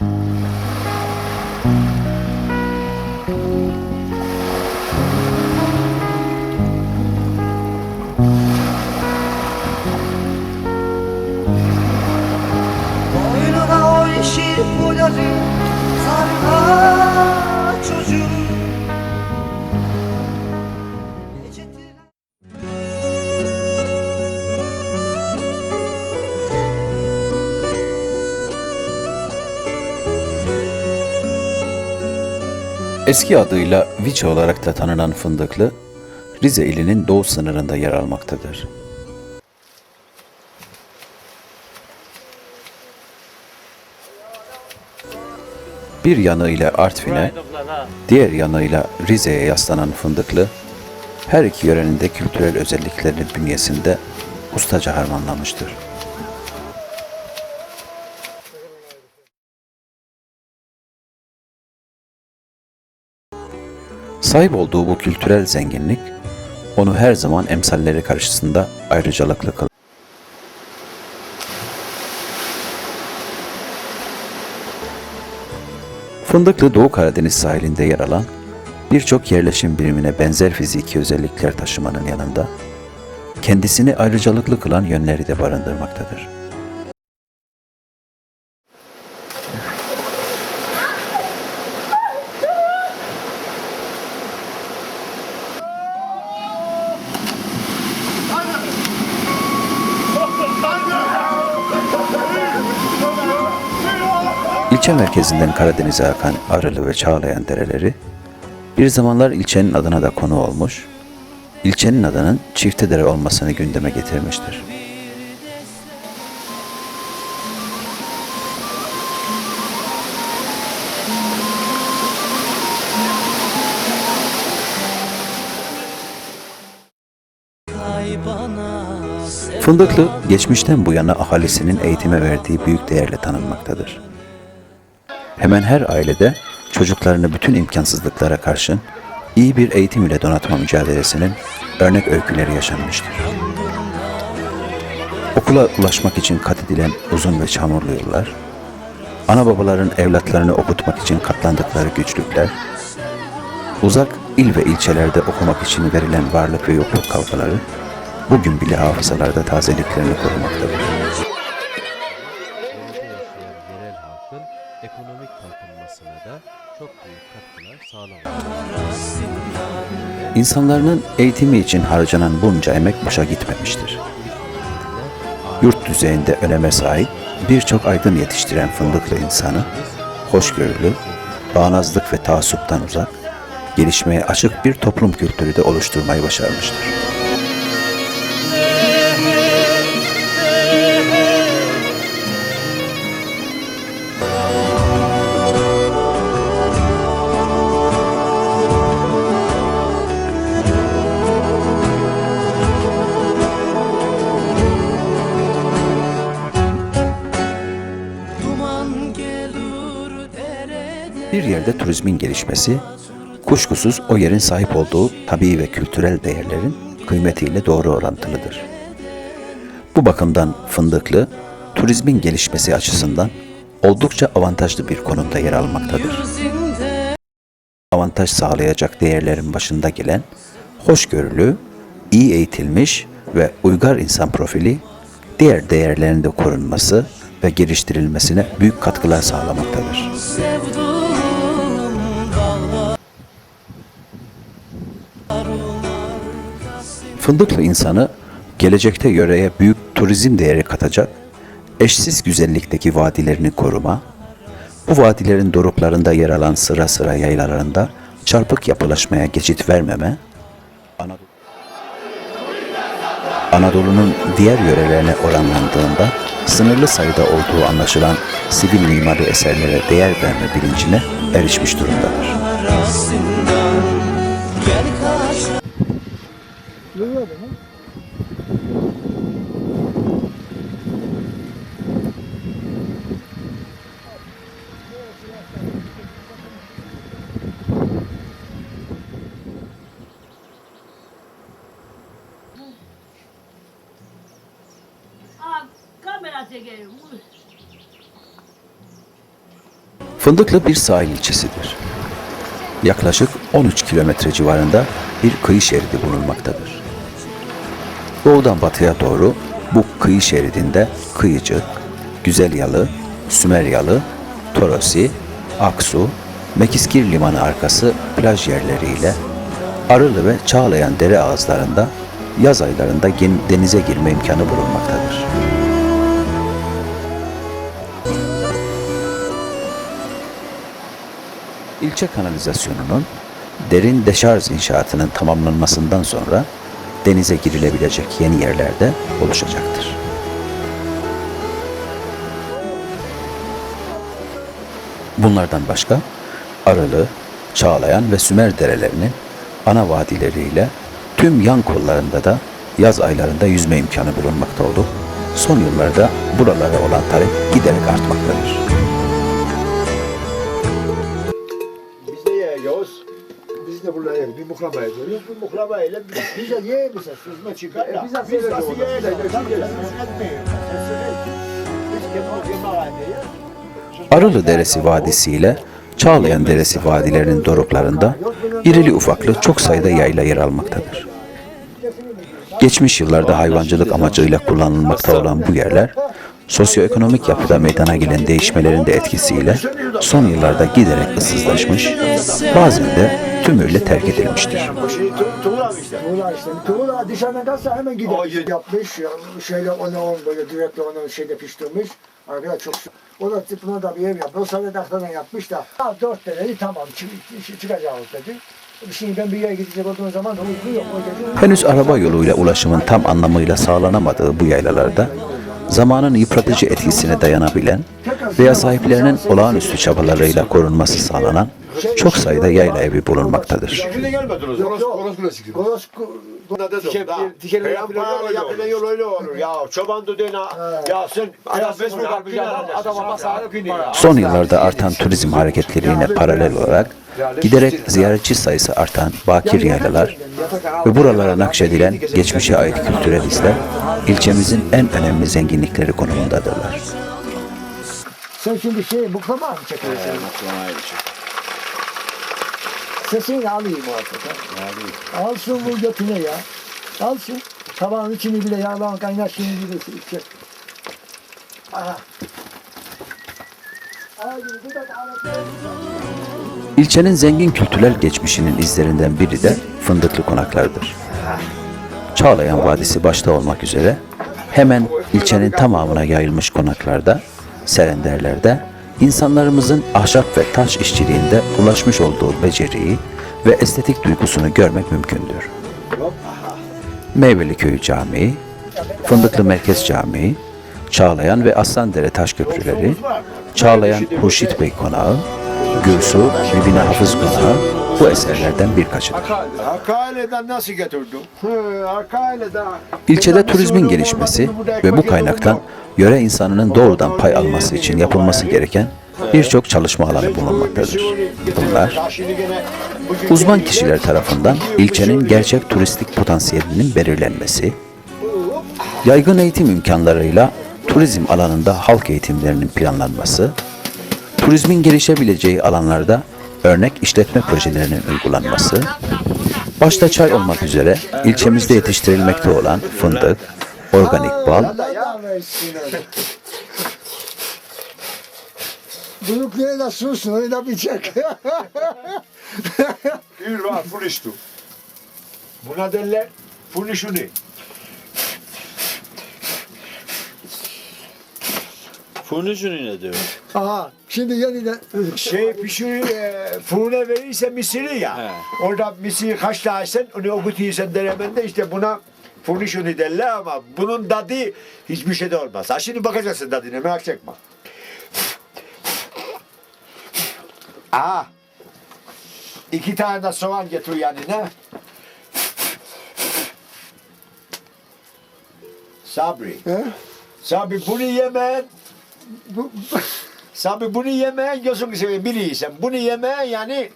Bye. Eski adıyla Viçe olarak da tanınan Fındıklı, Rize ilinin doğu sınırında yer almaktadır. Bir yanıyla Artvin'e, diğer yanıyla Rize'ye yaslanan Fındıklı, her iki yörenin de kültürel özelliklerini bünyesinde ustaca harmanlamıştır. Sahip olduğu bu kültürel zenginlik, onu her zaman emsalleri karşısında ayrıcalıklı kılar. Fındıklı Doğu Karadeniz sahilinde yer alan birçok yerleşim birimine benzer fiziki özellikler taşımanın yanında kendisini ayrıcalıklı kılan yönleri de barındırmaktadır. İlçe merkezinden Karadeniz'e akan Arılı ve Çağlayan dereleri bir zamanlar ilçenin adına da konu olmuş, ilçenin adının Çiftedere olmasını gündeme getirmiştir. Fındıklı, geçmişten bu yana ahalisinin eğitime verdiği büyük değerle tanınmaktadır. Hemen her ailede çocuklarını bütün imkansızlıklara karşın iyi bir eğitim ile donatma mücadelesinin örnek öyküleri yaşanmıştır. Okula ulaşmak için kat edilen uzun ve çamurlu yollar, ana babaların evlatlarını okutmak için katlandıkları güçlükler, uzak il ve ilçelerde okumak için verilen varlık ve yokluk kavgaları, bugün bile hafızalarda tazeliklerini korumaktadır. İnsanların eğitimi için harcanan bunca emek boşa gitmemiştir. Yurt düzeyinde öneme sahip birçok aydın yetiştiren fındıklı insanı, hoşgörülü, bağnazlık ve taassuptan uzak, gelişmeye açık bir toplum kültürü de oluşturmayı başarmıştır. Turizmin gelişmesi, kuşkusuz o yerin sahip olduğu tabii ve kültürel değerlerin kıymetiyle doğru orantılıdır. Bu bakımdan Fındıklı, turizmin gelişmesi açısından oldukça avantajlı bir konumda yer almaktadır. Avantaj sağlayacak değerlerin başında gelen hoşgörülü, iyi eğitilmiş ve uygar insan profili, diğer değerlerin de korunması ve geliştirilmesine büyük katkılar sağlamaktadır. Fındıklı insanı gelecekte yöreye büyük turizm değeri katacak, eşsiz güzellikteki vadilerini koruma, bu vadilerin doruklarında yer alan sıra sıra yaylalarında çarpık yapılaşmaya geçit vermeme, Anadolu- Anadolu'nun diğer yörelerine oranlandığında sınırlı sayıda olduğu anlaşılan sivil mimari eserlere değer verme bilincine erişmiş durumdadır. Fındıklı bir sahil ilçesidir. Yaklaşık 13 kilometre civarında bir kıyı şeridi bulunmaktadır. Doğudan batıya doğru bu kıyı şeridinde Kıyıcık, Güzelyalı, Sümeryalı, Torosi, Aksu, Mekiskir Limanı arkası plaj yerleriyle Arılı ve Çağlayan dere ağızlarında yaz aylarında denize girme imkanı bulunmaktadır. İlçe kanalizasyonunun derin deşarj inşaatının tamamlanmasından sonra denize girilebilecek yeni yerlerde oluşacaktır. Bunlardan başka Arılı, Çağlayan ve Sümer derelerinin ana vadileriyle tüm yan kollarında da yaz aylarında yüzme imkanı bulunmakta olup son yıllarda buralara olan talep giderek artmaktadır. Muhlama ediyoruz. Bu muhlama ile biz, biz de yiyebiliriz. Süzme çıkar da. biz nasıl yiyelim? Tabii Biz kemal yemeğhaneyi Arılı Deresi Vadisi ile Çağlayan Deresi vadilerinin doruklarında irili ufaklı çok sayıda yayla yer almaktadır. Geçmiş yıllarda hayvancılık amacıyla kullanılmakta olan bu yerler, sosyoekonomik yapıda meydana gelen değişmelerin de etkisiyle son yıllarda giderek ıssızlaşmış, bazen de tümüyle terk edilmiştir. Tuğla işte. Tuğla dışarıdan kalsa hemen gider. Yapmış. ya, Şeyle onu on böyle direktle onu şeyde piştirmiş. Arkadaş çok. O da buna da bir ev yaptı. O sırada tahtadan yapmış da. Ha, dört dedi tamam çık, çık- çıkacağız dedi. Şimdi ben bir yere gidecek olduğum zaman uyku yok. Henüz araba yoluyla ulaşımın tam anlamıyla sağlanamadığı bu yaylalarda zamanın yıpratıcı etkisine dayanabilen veya sahiplerinin olağanüstü çabalarıyla korunması sağlanan çok sayıda yayla evi bulunmaktadır. Son yıllarda artan turizm hareketliliğine paralel olarak giderek ziyaretçi sayısı artan bakir yaylalar ve buralara nakşedilen geçmişe ait kültürel izler ilçemizin en önemli zenginlikleri konumundadırlar. Sen şimdi şey buklama mı çekiyorsun? Sesini alayım artık. ha. Alsın bu götüne ya. Alsın. Tabağın içini bile yağlan kaynar şimdi bile içecek. Aha. Aha, ağlatıyor. İlçenin zengin kültürel geçmişinin izlerinden biri de Fındıklı Konaklardır. Çağlayan Vadisi başta olmak üzere hemen ilçenin tamamına yayılmış konaklarda, serenderlerde insanlarımızın ahşap ve taş işçiliğinde ulaşmış olduğu beceriyi ve estetik duygusunu görmek mümkündür. Meyveli Köyü Camii, Fındıklı Merkez Camii, Çağlayan ve Aslandere Taş Köprüleri, Çağlayan Hurşit Bey Konağı, Gürsu Mübine Hafız Konağı bu eserlerden birkaçıdır. İlçede turizmin gelişmesi ve bu kaynaktan yöre insanının doğrudan pay alması için yapılması gereken birçok çalışma alanı bulunmaktadır. Bunlar, uzman kişiler tarafından ilçenin gerçek turistik potansiyelinin belirlenmesi, yaygın eğitim imkanlarıyla turizm alanında halk eğitimlerinin planlanması, turizmin gelişebileceği alanlarda örnek işletme projelerinin uygulanması, başta çay olmak üzere ilçemizde yetiştirilmekte olan fındık, organik bal. Büyükleri de sussun, öyle bir var fuliştu. Buna derler fulişuni. Furnizini ne diyor? Aha, şimdi yeniden Şey pişiri e, fırına verirse misiri ya. He. Orada misiri haşlarsan onu okutuyorsan denemende işte buna fulişuni derler ama bunun tadı hiçbir şeyde olmaz. Ha şimdi bakacaksın tadına merak etme. Aha. İki tane de soğan getir yanına. Sabri. He? Sabri bunu yemen bu, Sabri bunu yemeyen gözünü seveyim biliyorsun. Bunu yemeyen yani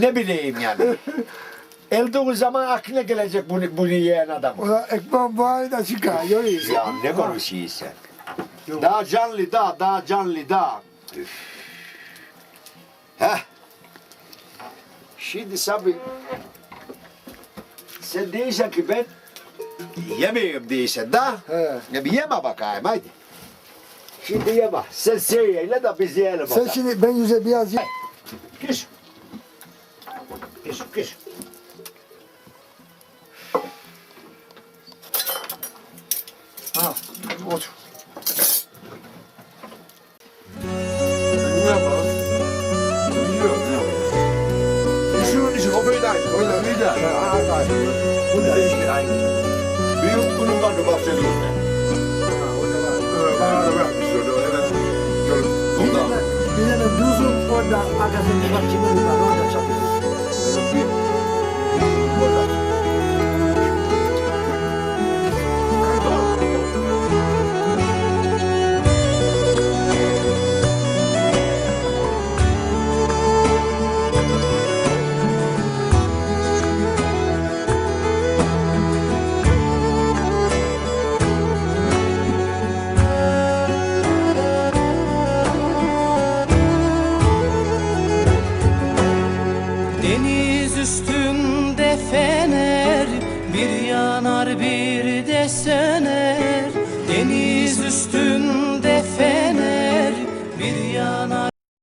ne bileyim yani. Elduğu zaman aklına gelecek bunu, bunu yiyen adam. Ulan ekmeğin bağını da çıkar, görüyorsun. Ya ne konuşuyorsun sen? Daha canlı daha, daha canlı daha. Üf. Heh. Şimdi Sabri sen değilsen ki ben yemeyeyim değilsen da. He. Ya bir yeme bakayım haydi. Şimdi yeme. Sen seyiyle de biz yiyelim Sen bakalım. şimdi ben yüze biraz ye. Kış. Kış, kış. Ha, otur. Bu da işte aynı. Büyük bunun var mı bırakmış öyle. Bir tane düzüm orada arkasında bak kimi var